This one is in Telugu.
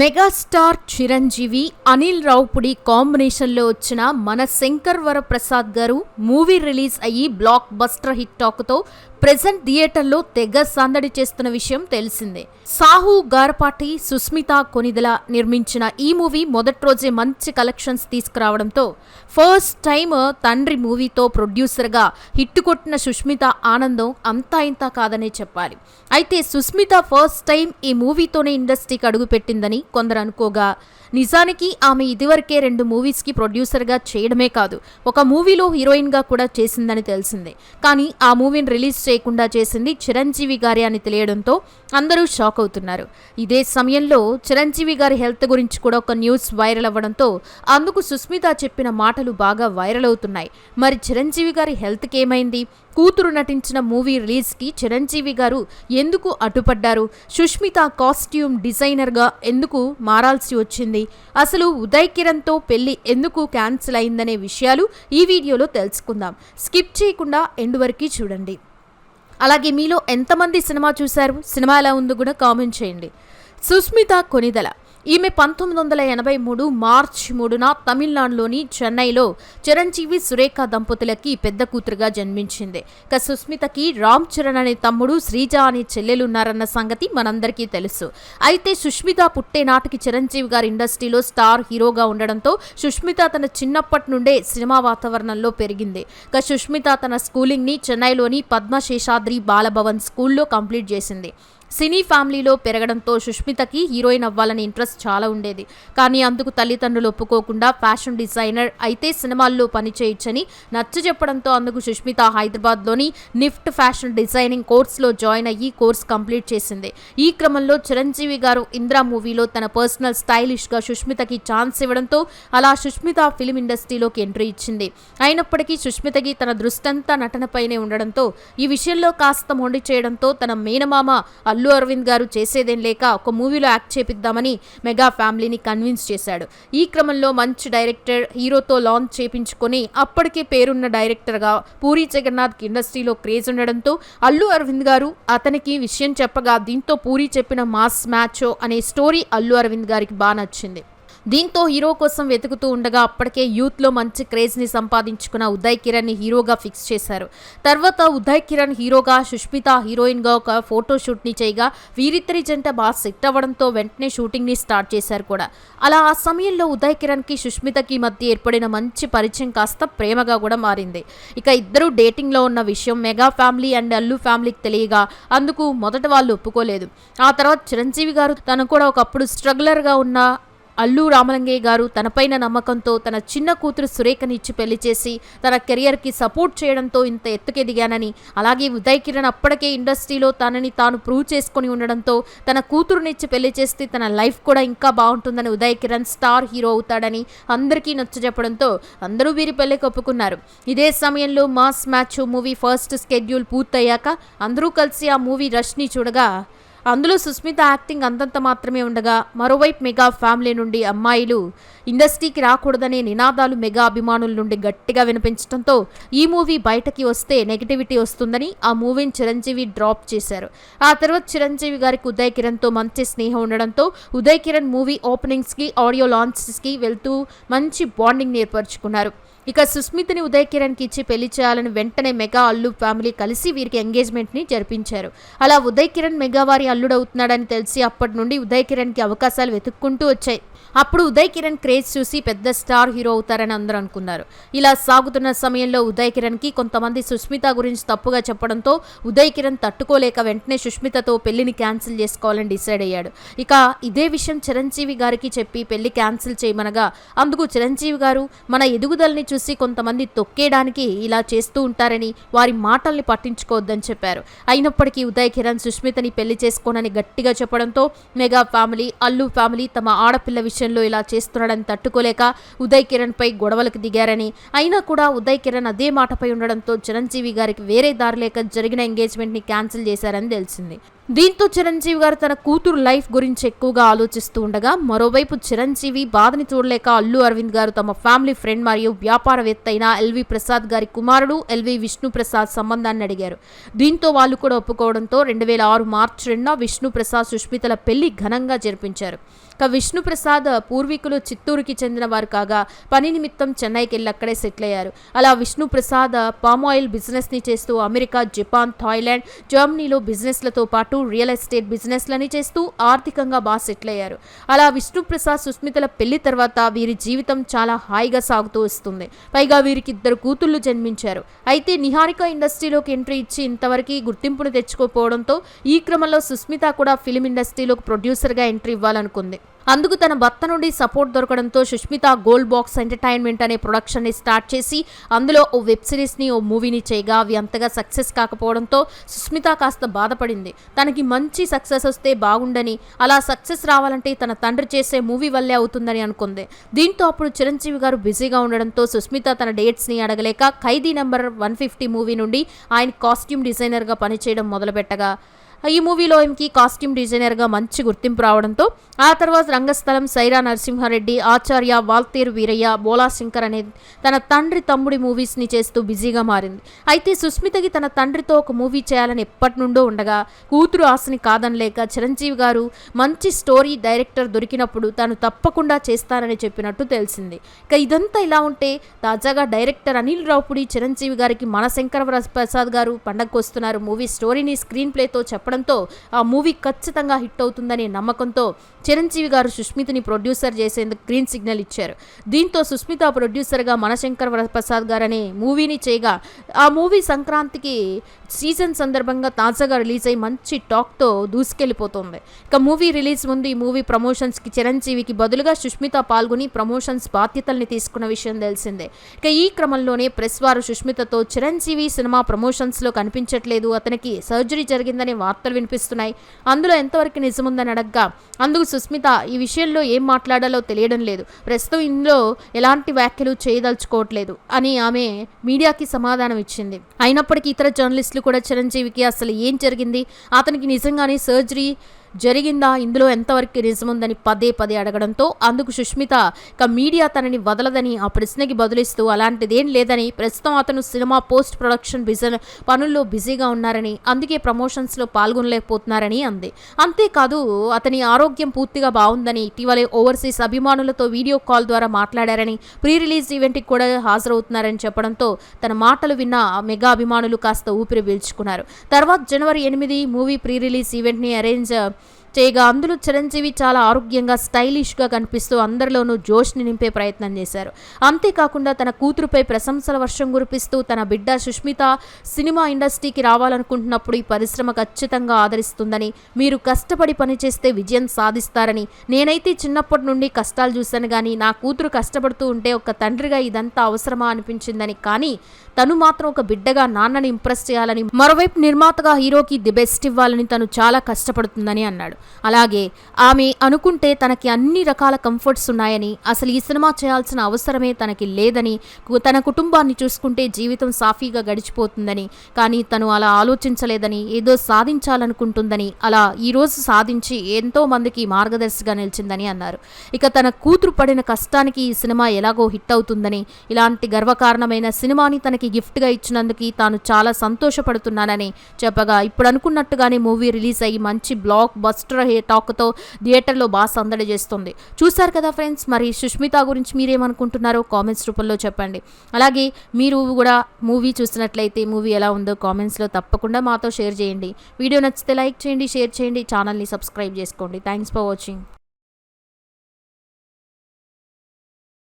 మెగాస్టార్ చిరంజీవి అనిల్ రావుపుడి కాంబినేషన్లో వచ్చిన మన శంకర్ వరప్రసాద్ గారు మూవీ రిలీజ్ అయ్యి బ్లాక్ బస్టర్ హిట్ టాక్తో ప్రెజెంట్ థియేటర్లో తెగ సందడి చేస్తున్న విషయం తెలిసిందే. సాహు గారపాటి సుస్మిత కొనిదల నిర్మించిన ఈ మూవీ మొదటి రోజే మంచి కలెక్షన్స్ తీసుకురావడంతో ఫస్ట్ టైం తండ్రి మూవీతో ప్రొడ్యూసర్గా హిట్ కొట్టిన సుస్మిత ఆనందం అంతా ఇంతా కాదనే చెప్పాలి. అయితే సుస్మిత ఫస్ట్ టైం ఈ మూవీతోనే ఇండస్ట్రీకి అడుగుపెట్టిందని కొందరు అనుకోగా నిజానికి ఆమె ఇదివరకే రెండు మూవీస్కి ప్రొడ్యూసర్గా చేయడమే కాదు ఒక మూవీలో హీరోయిన్గా కూడా చేసిందని తెలిసిందే. కానీ ఆ మూవీని రిలీజ్ చేయకుండా చేసింది చిరంజీవి గారి అని తెలియడంతో అందరూ షాక్ అవుతున్నారు. ఇదే సమయంలో చిరంజీవి గారి హెల్త్ గురించి కూడా ఒక న్యూస్ వైరల్ అవ్వడంతో అందుకు సుస్మిత చెప్పిన మాటలు బాగా వైరల్ అవుతున్నాయి. మరి చిరంజీవి గారి హెల్త్కి ఏమైంది? కూతురు నటించిన మూవీ రిలీజ్కి చిరంజీవి గారు ఎందుకు అడ్డుపడ్డారు? సుష్మిత కాస్ట్యూమ్ డిజైనర్గా ఎందుకు మారాల్సి వచ్చింది? అసలు ఉదయ్ కిరణ్తో పెళ్ళి ఎందుకు క్యాన్సిల్ అయిందనే విషయాలు ఈ వీడియోలో తెలుసుకుందాం. స్కిప్ చేయకుండా ఎండ్ వరకు చూడండి. అలాగే మీలో ఎంతమంది సినిమా చూశారు? సినిమా ఎలా ఉందో కూడా కామెంట్ చేయండి. సుస్మిత కొనిదల. ఈమె పంతొమ్మిది వందల ఎనభై మూడు మార్చ్ మూడున తమిళనాడులోని చెన్నైలో చిరంజీవి సురేఖ దంపతులకి పెద్ద కూతురుగా జన్మించింది. ఇక సుస్మితకి రామ్ చరణ్ అనే తమ్ముడు శ్రీజ అనే చెల్లెలు ఉన్నారన్న సంగతి మనందరికీ తెలుసు. అయితే సుష్మిత పుట్టే నాటికి చిరంజీవి గారి ఇండస్ట్రీలో స్టార్ హీరోగా ఉండడంతో సుష్మిత తన చిన్నప్పటి నుండే సినిమా వాతావరణంలో పెరిగింది. ఇక సుష్మిత తన స్కూలింగ్ని చెన్నైలోని పద్మశేషాద్రి బాలభవన్ స్కూల్లో కంప్లీట్ చేసింది. సినీ ఫ్యామిలీలో పెరగడంతో సుష్మితకి హీరోయిన్ అవ్వాలని ఇంట్రెస్ట్ చాలా ఉండేది. కానీ అందుకు తల్లిదండ్రులు ఒప్పుకోకుండా ఫ్యాషన్ డిజైనర్ అయితే సినిమాల్లో పనిచేయొచ్చని నచ్చ చెప్పడంతో అందుకు సుష్మిత హైదరాబాద్లోని నిఫ్ట్ ఫ్యాషన్ డిజైనింగ్ కోర్స్లో జాయిన్ అయ్యి కోర్స్ కంప్లీట్ చేసింది. ఈ క్రమంలో చిరంజీవి గారు ఇంద్రా మూవీలో తన పర్సనల్ స్టైలిష్గా సుష్మితకి ఛాన్స్ ఇవ్వడంతో అలా సుష్మిత ఫిలిం ఇండస్ట్రీలోకి ఎంట్రీ ఇచ్చింది. అయినప్పటికీ సుష్మితకి తన దృష్టంతా నటనపైనే ఉండడంతో ఈ విషయంలో కాస్త మొండి చేయడంతో తన మేనమామ అల్లు అరవింద్ గారు చేసేదేం లేక ఒక మూవీలో యాక్ట్ చేపిద్దామని మెగా ఫ్యామిలీని కన్విన్స్ చేశాడు. ఈ క్రమంలో మంచి డైరెక్టర్ హీరోతో లాంచ్ చేపించుకొని అప్పటికే పేరున్న డైరెక్టర్గా పూరి జగన్నాథ్ ఇండస్ట్రీలో క్రేజ్ ఉండడంతో అల్లు అరవింద్ గారు అతనికి విషయం చెప్పగా దీంతో పూరి చెప్పిన మాస్ మ్యాచో అనే స్టోరీ అల్లు అరవింద్ గారికి బాగా నచ్చింది. దీంతో హీరో కోసం వెతుకుతూ ఉండగా అప్పటికే యూత్లో మంచి క్రేజ్ని సంపాదించుకున్న ఉదయ్ కిరణ్ని హీరోగా ఫిక్స్ చేశారు. తర్వాత ఉదయ్ కిరణ్ హీరోగా సుష్మిత హీరోయిన్గా ఒక ఫోటో షూట్ని చేయగా వీరిద్దరి జంట బాగా సెట్ అవ్వడంతో వెంటనే షూటింగ్ని స్టార్ట్ చేశారు కూడా. అలా ఆ సమయంలో ఉదయ్ కిరణ్కి సుష్మితకి మధ్య ఏర్పడిన మంచి పరిచయం కాస్త ప్రేమగా కూడా మారింది. ఇక ఇద్దరు డేటింగ్లో ఉన్న విషయం మెగా ఫ్యామిలీ అండ్ అల్లు ఫ్యామిలీకి తెలియగా అందుకు మొదట వాళ్ళు ఒప్పుకోలేదు. ఆ తర్వాత చిరంజీవి గారు తను కూడా ఒకప్పుడు స్ట్రగ్లర్గా ఉన్న అల్లు రామలింగయ్య గారు తనపైన నమ్మకంతో తన చిన్న కూతురు సురేఖని ఇచ్చి పెళ్ళి చేసి తన కెరియర్కి సపోర్ట్ చేయడంతో ఇంత ఎత్తుకెదిగానని అలాగే ఉదయ్ కిరణ్ అప్పటికే ఇండస్ట్రీలో తనని తాను ప్రూవ్ చేసుకుని ఉండడంతో తన కూతురునిచ్చి పెళ్ళి చేస్తే తన లైఫ్ కూడా ఇంకా బాగుంటుందని ఉదయ్ కిరణ్ స్టార్ హీరో అవుతాడని అందరికీ నచ్చజెప్పడంతో అందరూ వీరి పెళ్ళికి ఒప్పుకున్నారు. ఇదే సమయంలో mass match movie first schedule పూర్తయ్యాక అందరూ కలిసి ఆ మూవీ రష్ని చూడగా అందులో సుస్మిత యాక్టింగ్ అంతంత మాత్రమే ఉండగా మరోవైపు మెగా ఫ్యామిలీ నుండి అమ్మాయిలు ఇండస్ట్రీకి రాకూడదనే నినాదాలు మెగా అభిమానుల నుండి గట్టిగా వినిపించడంతో ఈ మూవీ బయటకి వస్తే నెగిటివిటీ వస్తుందని ఆ మూవీని చిరంజీవి డ్రాప్ చేశారు. ఆ తర్వాత చిరంజీవి గారికి ఉదయ్ కిరణ్తో మంచి స్నేహం ఉండడంతో ఉదయ్ కిరణ్ మూవీ ఓపెనింగ్స్కి ఆడియో లాంచెస్కి వెళ్తూ మంచి బాండింగ్ ఏర్పరచుకున్నారు. ఇక సుస్మితని ఉదయ్ కిరణ్కి ఇచ్చి పెళ్ళి చేయాలని వెంటనే మెగా అల్లు ఫ్యామిలీ కలిసి వీరికి ఎంగేజ్మెంట్ని జరిపించారు. అలా ఉదయ్ కిరణ్ మెగా వారి అల్లుడవుతున్నాడని తెలిసి అప్పటి నుండి ఉదయ్ కిరణ్కి అవకాశాలు వెతుక్కుంటూ వచ్చాయి. అప్పుడు ఉదయ్ కిరణ్ క్రేజ్ చూసి పెద్ద స్టార్ హీరో అవుతారని అందరూ అనుకున్నారు. ఇలా సాగుతున్న సమయంలో ఉదయ్ కిరణ్కి కొంతమంది సుస్మిత గురించి తప్పుగా చెప్పడంతో ఉదయ్ కిరణ్ తట్టుకోలేక వెంటనే సుస్మితతో పెళ్ళిని క్యాన్సిల్ చేసుకోవాలని డిసైడ్ అయ్యాడు. ఇక ఇదే విషయం చిరంజీవి గారికి చెప్పి పెళ్ళి క్యాన్సిల్ చేయమనగా అందుకు చిరంజీవి గారు మన ఎదుగుదలని చూసి కొంతమంది తొక్కేయడానికి ఇలా చేస్తూ ఉంటారని వారి మాటల్ని పట్టించుకోవద్దని చెప్పారు. అయినప్పటికీ ఉదయ్ కిరణ్ సుష్మితని పెళ్ళి చేసుకోనని గట్టిగా చెప్పడంతో మెగా ఫ్యామిలీ అల్లు ఫ్యామిలీ తమ ఆడపిల్ల విషయంలో ఇలా చేస్తున్నాడని తట్టుకోలేక ఉదయ్ కిరణ్ పై గొడవలకు దిగారని అయినా కూడా ఉదయ్ కిరణ్ అదే మాటపై ఉండడంతో చిరంజీవి గారికి వేరే దారి లేక జరిగిన ఎంగేజ్మెంట్ని క్యాన్సిల్ చేశారని తెలిసింది. దీంతో చిరంజీవి గారు తన కూతురు లైఫ్ గురించి ఎక్కువగా ఆలోచిస్తూ ఉండగా మరోవైపు చిరంజీవి బాధని చూడలేక అల్లు అరవింద్ గారు తమ ఫ్యామిలీ ఫ్రెండ్ మరియు వ్యాపారవేత్త అయిన ఎల్వి ప్రసాద్ గారి కుమారుడు ఎల్వి విష్ణు ప్రసాద్ సంబంధాన్ని అడిగారు. దీంతో వాళ్ళు కూడా ఒప్పుకోవడంతో రెండు వేల ఆరు మార్చి రెండున విష్ణు ప్రసాద్ సుష్మితల పెళ్ళి ఘనంగా జరిపించారు. ఇక విష్ణుప్రసాద్ పూర్వీకులు చిత్తూరుకి చెందిన వారు కాగా పని నిమిత్తం చెన్నైకి వెళ్ళి అక్కడే సెటిల్ అయ్యారు. అలా విష్ణుప్రసాద్ పామ్ ఆయిల్ బిజినెస్ని చేస్తూ అమెరికా జపాన్ థాయిలాండ్ జర్మనీలో బిజినెస్లతో పాటు రియల్ ఎస్టేట్ బిజినెస్లని చేస్తూ ఆర్థికంగా బాగా సెటిల్ అయ్యారు. అలా విష్ణుప్రసాద్ సుస్మితల పెళ్ళి తర్వాత వీరి జీవితం చాలా హాయిగా సాగుతూ వస్తుంది. పైగా వీరికి ఇద్దరు కూతుళ్ళు జన్మించారు. అయితే నిహారిక ఇండస్ట్రీలోకి ఎంట్రీ ఇచ్చి ఇంతవరకు గుర్తింపును తెచ్చుకోపోవడంతో ఈ క్రమంలో సుస్మిత కూడా ఫిలిం ఇండస్ట్రీలోకి ప్రొడ్యూసర్గా ఎంట్రీ ఇవ్వాలనుకుంది. అందుకు తన భర్త నుండి సపోర్ట్ దొరకడంతో సుష్మిత గోల్డ్ బాక్స్ ఎంటర్టైన్మెంట్ అనే ప్రొడక్షన్ని స్టార్ట్ చేసి అందులో ఓ వెబ్ సిరీస్ని ఓ మూవీని చేయగా అవి అంతగా సక్సెస్ కాకపోవడంతో సుష్మిత కాస్త బాధపడింది. తనకి మంచి సక్సెస్ వస్తే బాగుండని అలా సక్సెస్ రావాలంటే తన తండ్రి చేసే మూవీ వల్లే అవుతుందని అనుకుంది. దీంతో అప్పుడు చిరంజీవి గారు బిజీగా ఉండడంతో సుస్మిత తన డేట్స్ని అడగలేక Khaidi number one fifty movie నుండి ఆయన కాస్ట్యూమ్ డిజైనర్గా పనిచేయడం మొదలుపెట్టగా ఈ మూవీలో ఈమెకి కాస్ట్యూమ్ డిజైనర్గా మంచి గుర్తింపు రావడంతో ఆ తర్వాత రంగస్థలం సైరా నరసింహారెడ్డి ఆచార్య వాల్తేరు వీరయ్య బోలా శంకర్ అనే తన తండ్రి తమ్ముడి మూవీస్ని చేస్తూ బిజీగా మారింది. అయితే సుస్మితకి తన తండ్రితో ఒక మూవీ చేయాలని ఎప్పటి నుండో ఉండగా కూతురు ఆశని కాదనలేక చిరంజీవి గారు మంచి స్టోరీ డైరెక్టర్ దొరికినప్పుడు తాను తప్పకుండా చేస్తానని చెప్పినట్టు తెలిసింది. ఇక ఇదంతా ఇలా ఉంటే తాజాగా డైరెక్టర్ అనిల్ రావుపుడి చిరంజీవి గారికి మన శంకర ప్రసాద్ గారు పండగకు వస్తున్నారు మూవీ స్టోరీని స్క్రీన్ ప్లేతో చెప్పడంతో ఆ మూవీ ఖచ్చితంగా హిట్ అవుతుందనే నమ్మకంతో చిరంజీవి గారు సుష్మితని ప్రొడ్యూసర్ చేసేందుకు గ్రీన్ సిగ్నల్ ఇచ్చారు. దీంతో సుస్మిత ప్రొడ్యూసర్గా మనశంకర్ ప్రసాద్ గారని మూవీని చేయగా ఆ మూవీ సంక్రాంతికి సీజన్ సందర్భంగా తాజాగా రిలీజ్ అయ్యి మంచి టాక్తో దూసుకెళ్ళిపోతుంది. ఇక మూవీ రిలీజ్ ముందు ఈ మూవీ ప్రమోషన్స్కి చిరంజీవికి బదులుగా సుష్మిత పాల్గొని ప్రమోషన్స్ బాధ్యతల్ని తీసుకున్న విషయం తెలిసిందే. ఇక ఈ క్రమంలోనే ప్రెస్ వారు సుష్మితతో చిరంజీవి సినిమా ప్రమోషన్స్లో కనిపించట్లేదు అతనికి సర్జరీ జరిగిందనే వార్తలు వినిపిస్తున్నాయి. అందులో ఎంతవరకు నిజముందని అడగ్గా అందుకు సుస్మిత ఈ విషయంలో ఏం మాట్లాడాలో తెలియడం లేదు. ప్రస్తుతం ఇందులో ఎలాంటి వ్యాఖ్యలు చేయదలుచుకోవట్లేదు అని ఆమె మీడియాకి సమాధానం ఇచ్చింది. అయినప్పటికీ ఇతర జర్నలిస్టులు కూడా చిరంజీవికి అసలు ఏం జరిగింది? అతనికి నిజంగానే సర్జరీ జరిగిందా? ఇందులో ఎంతవరకు నిజముందని పదే పదే అడగడంతో అందుకు సుష్మిత ఇక మీడియా తనని వదలదని ఆ ప్రశ్నకి బదులిస్తూ అలాంటిదేం లేదని ప్రస్తుతం అతను సినిమా పోస్ట్ ప్రొడక్షన్ బిజన్ పనుల్లో బిజీగా ఉన్నారని అందుకే ప్రమోషన్స్లో పాల్గొనలేకపోతున్నారని అంది. అంతేకాదు అతని ఆరోగ్యం పూర్తిగా బాగుందని ఇటీవలే ఓవర్సీస్ అభిమానులతో వీడియో కాల్ ద్వారా మాట్లాడారని ప్రీ రిలీజ్ ఈవెంట్కి కూడా హాజరవుతున్నారని చెప్పడంతో తన మాటలు విన్న మెగా అభిమానులు కాస్త ఊపిరి పీల్చుకున్నారు. తర్వాత జనవరి ఎనిమిది మూవీ ప్రీ రిలీజ్ ఈవెంట్ని అరేంజ్ చేయగా అందులో చిరంజీవి చాలా ఆరోగ్యంగా స్టైలిష్గా కనిపిస్తూ అందరిలోనూ జోష్ని నింపే ప్రయత్నం చేశారు. అంతేకాకుండా తన కూతురుపై ప్రశంసల వర్షం కురిపిస్తూ తన బిడ్డ సుష్మిత సినిమా ఇండస్ట్రీకి రావాలనుకుంటున్నప్పుడు ఈ పరిశ్రమ ఖచ్చితంగా ఆదరిస్తుందని మీరు కష్టపడి పనిచేస్తే విజయం సాధిస్తారని నేనైతే చిన్నప్పటి నుండి కష్టాలు చూశాను కానీ నా కూతురు కష్టపడుతూ ఉంటే ఒక తండ్రిగా ఇదంతా అవసరమా అనిపించిందని కానీ తను మాత్రం ఒక బిడ్డగా నాన్నని ఇంప్రెస్ చేయాలని మరోవైపు నిర్మాతగా హీరోకి ది బెస్ట్ ఇవ్వాలని తను చాలా కష్టపడుతుందని అన్నాడు. అలాగే ఆమె అనుకుంటే తనకి అన్ని రకాల కంఫర్ట్స్ ఉన్నాయని అసలు ఈ సినిమా చేయాల్సిన అవసరమే తనకి లేదని కు- తన కుటుంబాన్ని చూసుకుంటే జీవితం సాఫీగా గడిచిపోతుందని కానీ తను అలా ఆలోచించలేదని ఏదో సాధించాలనుకుంటుందని అలా ఈరోజు సాధించి ఎంతో మందికి మార్గదర్శిగా నిలిచిందని అన్నారు. ఇక తన కూతురు పడిన కష్టానికి ఈ సినిమా ఎలాగో హిట్ అవుతుందని ఇలాంటి గర్వకారణమైన సినిమాని తనకి గిఫ్ట్గా ఇచ్చినందుకు తాను చాలా సంతోషపడుతున్నానని చెప్పగా ఇప్పుడు అనుకున్నట్టుగానే మూవీ రిలీజ్ అయ్యి మంచి బ్లాక్ బస్టర్ టాక్తో థియేటర్లో బాగా సందడి చేస్తుంది చూశారు కదా ఫ్రెండ్స్ మరి సుష్మిత గురించి మీరేమనుకుంటున్నారో కామెంట్స్ రూపంలో చెప్పండి. అలాగే మీరు కూడా మూవీ చూసినట్లయితే మూవీ ఎలా ఉందో కామెంట్స్లో తప్పకుండా మాతో షేర్ చేయండి. వీడియో నచ్చితే లైక్ చేయండి షేర్ చేయండి ఛానల్ని సబ్స్క్రైబ్ చేసుకోండి. Thanks for watching.